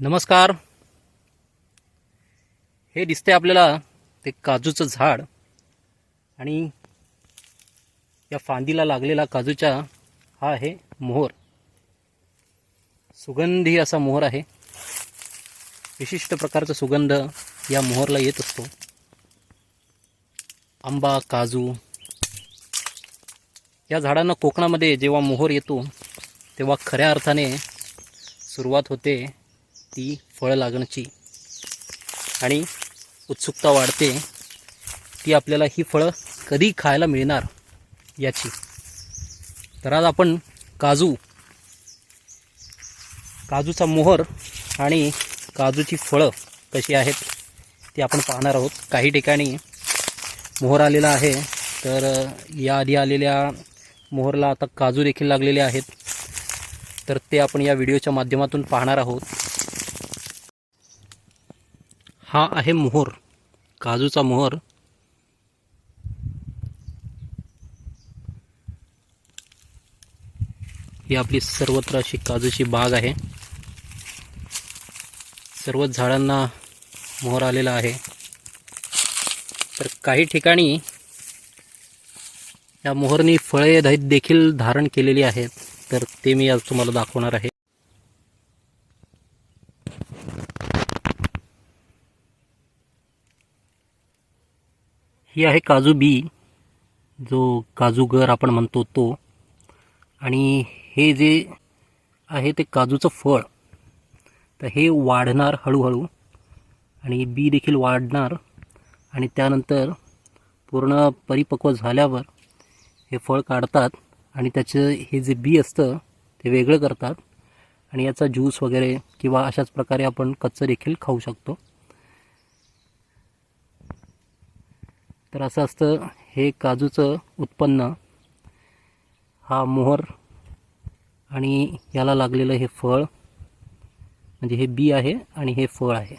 नमस्कार. हे दिसते आपल्याला ते काजूचं झाड आणि या फांदीला लागलेला काजूचा हा आहे मोहर. सुगंधी असा मोहर आहे. विशिष्ट प्रकारचा सुगंध या मोहरला येत असतो. आंबा काजू या झाडांना कोकणामध्ये जेव्हा मोहर येतो तेव्हा खऱ्या अर्थाने सुरुवात होते ती फळं लागण्याची आणि उत्सुकता वाढते ती आपल्याला ही फळं कधी खायला मिळणार याची. तर आज आपण काजू काजूचा मोहर आणि काजूची फळं कशी आहेत ती आपण पाहणार आहोत. काही ठिकाणी मोहर आलेला आहे तर या आधी आलेल्या मोहरला आता काजू देखील लागलेले आहेत. तर ते आपण या व्हिडिओच्या माध्यमातून पाहणार आहोत. हा आहे मोहर काजूचा मोहर. ही आपली सर्वत्र अशी काजूची बाग आहे. सर्वच झाडांना मोहर आलेला आहे. तर काही ठिकाणी या मोहरनी फळे देखील धारण केलेली आहेत. तर ते मी आज तुम्हाला दाखवणार आहे. ही आहे काजू बी जो काजूगर आपण म्हणतो तो. आणि हे जे आहे ते काजूचं फळ. तर हे वाढणार हळूहळू. आणि बी देखील वाढणार. आणि त्यानंतर पूर्ण परिपक्व झाल्यावर हे फळ काढतात. आणि त्याचं हे जे बी असतं ते वेगळं करतात. आणि याचा ज्यूस वगैरे किंवा अशाच प्रकारे आपण कच्चं देखील खाऊ शकतो. तर असं असतं हे काजूचं उत्पन्न हा मोहर आणि याला लागलेलं हे फळ म्हणजे हे बी आहे आणि हे फळ आहे.